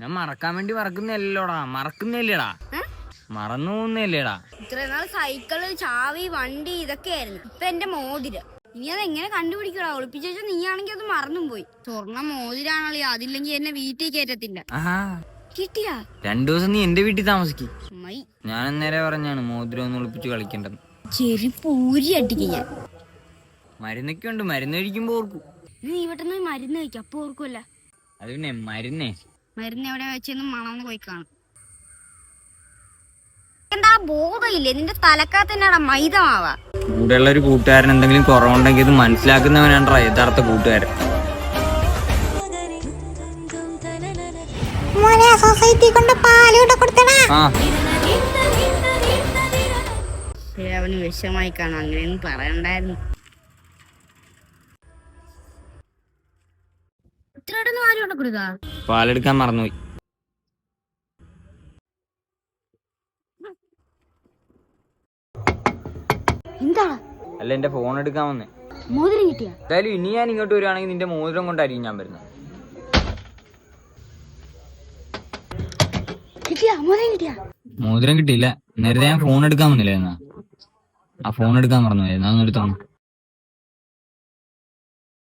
ഞാൻ മറക്കാൻ വേണ്ടി മറക്കുന്നല്ലോടാ മറക്കുന്നില്ലടാ? മറന്നു പോകുന്നില്ലേടാ ഇത്രയും നാൾ സൈക്കിൾ ചാവി വണ്ടി ഇതൊക്കെയായിരുന്നു. ഇപ്പൊ എന്റെ മോതിരം. ഇനി അത് എങ്ങനെ കണ്ടുപിടിക്കടാ? ഒളിപ്പിച്ചു വെച്ചാൽ നീയാണെങ്കിൽ അത് മറന്നും പോയി. സ്വർണ മോതിരാണല്ലോ അതില്ലെങ്കിൽ എന്നെ വീട്ടിൽ കയറ്റത്തില്ല. കിട്ടിയ? രണ്ടു ദിവസം നീ എന്റെ വീട്ടിൽ താമസിക്കും. ഞാൻ അന്നേരെ പറഞ്ഞാണ് മോതിരം ഒന്ന് ഒളിപ്പിച്ച് കളിക്കണ്ടെന്ന് ചെരുപ്പ് പൂരി അടിക്കും ഞാൻ. മരുന്നൊക്കെ ഉണ്ട് മരുന്ന് കഴിക്കുമ്പോ ഓർക്കും. നീ ഇവിടുന്ന് മരുന്ന് കഴിക്കും. അപ്പൊ ഓർക്കുമല്ല അത് പിന്നെ മരുന്നേ. മരുന്ന് എവിടെ വെച്ചെന്ന് മണന്ന് പോയി കാണും. എന്താ ബോധമില്ലേ? നിന്റെ തലക്കാത്തന്നെയാടാ മൈതമാവാ കൂടെയുള്ള ഒരു കൂട്ടുകാരൻ എന്തെങ്കിലും കുറവുണ്ടെങ്കിൽ ഇത് മനസ്സിലാക്കുന്നവനാണ് യഥാർത്ഥ കൂട്ടുകാരൻ. മോനെ സൊസൈറ്റി കൊണ്ട് പാലൂടെ കൊടുത്തടാ. അവന് വിഷമായി കാണും. അങ്ങനെയൊന്നും പറയണ്ടായിരുന്നു. ഇത്രയോടൊന്നും ആരും കൊണ്ട് കൊടുക്കാ? പാലെടുക്കാൻ മറന്നുപോയി. എന്താ? അല്ല എന്റെ ഫോൺ എടുക്കാൻ വന്നേ. മോതിരം കിട്ടിയ? എന്തായാലും ഇനി ഞാൻ ഇങ്ങോട്ട് വരുവാണെങ്കിൽ നിന്റെ മോതിരം കൊണ്ടായിരിക്കും ഞാൻ വരുന്നത്. കിട്ടിയ? മോതിരം കിട്ടിയ? മോതിരം കിട്ടിയില്ല. നേരത്തെ ഞാൻ ഫോൺ എടുക്കാൻ വന്നില്ലായിരുന്ന. ആ ഫോൺ എടുക്കാൻ പറഞ്ഞു എന്നാ ഒന്ന് എടുത്തോണം